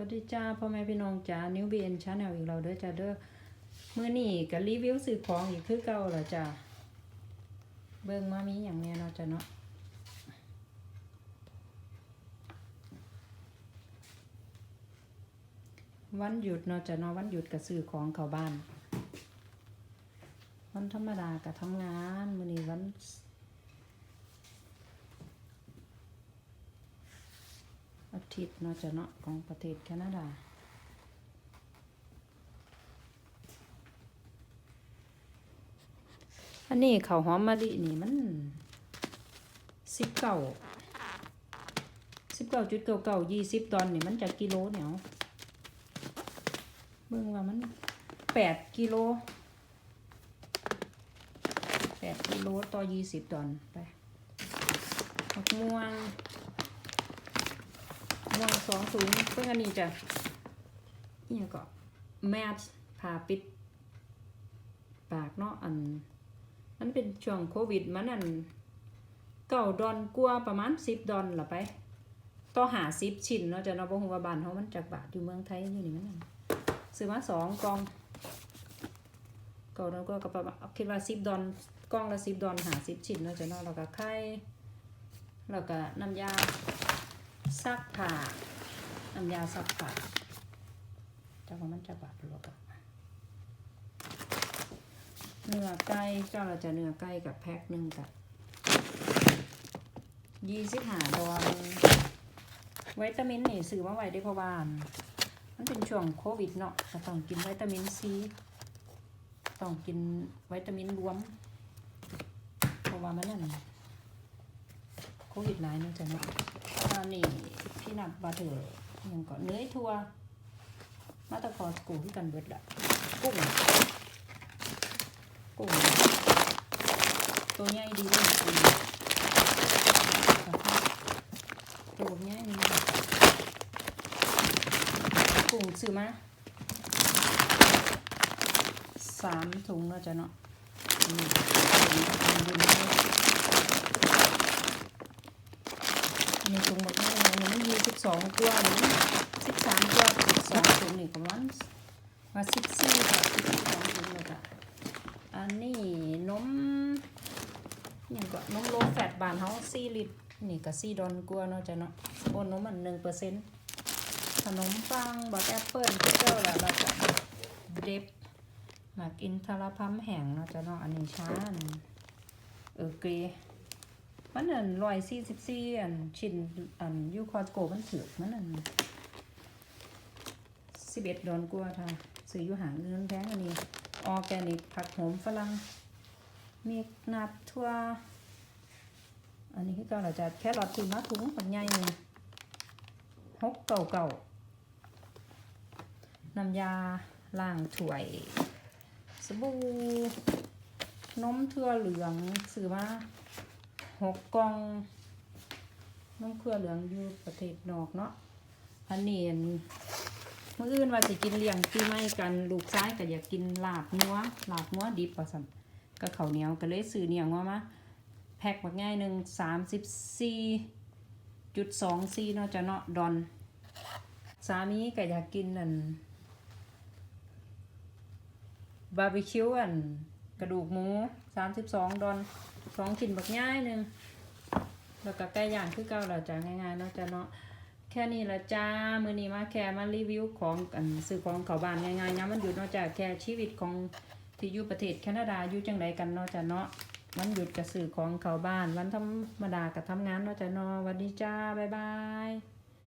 วัสดีจ้าพ่อแม่พี่น้องจ้านิวเบียนชาแนลอีกเราเด้อจ้าเด้อมื้อนี้ก็รีวิวซื้อของอีกคือเก่าล่ะจ้าเบิ่งมามีหยังแน่เนาะจ้าเนาะวันหยุดเนาะจ้าเนาะวันหยุดก็ซื้อของเข้าบ้าน วันธรรมดาก็ทำงาน อา ทิตย์เนาะจะเนาะของประเทศแคนาดาอันนี้ข้าวหอมมะลินี่มันสิบเก้าสิบเก้าจุดเก้าเก้ายี่สิบดอลนี่มันจะกิโลเนี่ยเอาเบิ่งว่ามันแปดกิโลแปดกิโลต่อยี่สิบดอลไปมะม่วง ม่วงสองสูงเพื่ออันนี้จะเนี่ยก็แมสผ่าปิด ปากเนาะอัน มันเป็นช่วงโควิดมันอันเก้าดอนกลัวประมาณสิบดอนละไป ต่อหาสิบชิ้นเนาะจะเนาะบ่ฮู้ว่าบ้านเฮามันจักบาทอยู่เมืองไทยอยู่นี่มันนั่นซื้อมาสองกล่องเก้าดอนกลัวาก็ประมาณคิดว่าสิบดอนกล่องละสิบดอนหาสิบชิ้นเนาะจะเนาะแล้วก็ไข่แล้วก็น้ำยา ซักผ้าน้ำยาซักผ้าเจ้าของมันจะบาดหรือเปล่าเนื้อไก่เจ้าเราจะเนื้อไก่กับแพ็คหนึ่งกับยี่สิบห้าดอลวิตามินนี่ซื้อมาไว้ได้เพราะว่ามันเป็นช่วงโควิดเนาะก็ต้องกินวิตามินซีต้องกินวิตามินรวมเพราะว่ามันนั่นโควิดหลายเนาะจ้ะเนาะ อันนี้พี่นับบัตเถอร์ยังก่อนเนื้อทัวมาตะคอสกูที่กันเบิดละกุ้งกุ้งตัวใหญ่ดีเลยตัวใหญ่นี่กุ้งซื้อมาสามถุงแล้วจ้ะเนาะอันนี้อันนี้ อันนี้ถุงหมดนี่อันนี้ยี่ ตัวนี้สิบสามตัวสิบสองถุงนี่ประมาณมาสิบสี่ค่ะสิบสองถุงเลยค่ะอันนี้นมอย่ก็นมโลแฟตบานเขาสี่ลิตรนี่ก็สี่ดอนกลัวเนาะจ้ะเนาะโอนนมมันหนึ่งเปอร์เซ็นต์ขนมปังบักแอปเปิ้ลเจ้าละเราจะเด็บหมากอินทรพัมแห้งเนาะจ้ะเนาะอันนี้ช้านเออเกร มันอันร้อยสี่สิบสี่อันชิ้นอันยูคอสโกมันถือมันอันสิบเอ็ดดอนกว่าท่าซื้ออยู่หางเงินแพงอันนี้ออแกนิกผักโหมฝรั่งมีนัดทั่วอันนี้คือเก่าเราจะแค่รอดถุงมาถุงปันใหญ่หนึ่งหกเก่าเก่าน้ำยาล้างถ้วย สบู่นมเทื่อเหลืองซื้อมา หกกล่องน้ำเครือเหลืองอยู่ประเทศนอกเนาะอันนี้นมื่ออื่นว่าสิกินเลี้ยงปีใหม่กันลูกซ้ายก็อยากกินลาบงัวลาบงัวดิบว่าสันก็ข้าวเหนียวก็เลยซื้อเหนียวงัวมาแพ็คบักง่ายหนึ่งสามสิบสี่จุดสองสี่เนาะจะเนาะดอน สามีก็อยากกินอันบาร์บีคิวอัน กระดูกหมูสามสิบสองดอนสองชิ้นบักง่ายหนึ่งแล้วก็ไก่ย่างคือเก่าเราจะง่ายๆเนาะจ้ะเนาะแค่นี้ละจ้า มือนี้มาแค่มารีวิวของอันซื้อของเขาบ้านง่ายๆนะมันหยุดเนาะจ้ะแค่ชีวิตของที่อยู่ประเทศแคนาดาอยู่จังไดกันเนาะจ้ะเนาะมันหยุดกับซื้อของเขาบ้าน วันธรรมดากับทำงานเนาะจ้ะเนาะวัสดีจ้าบ๊ายบาย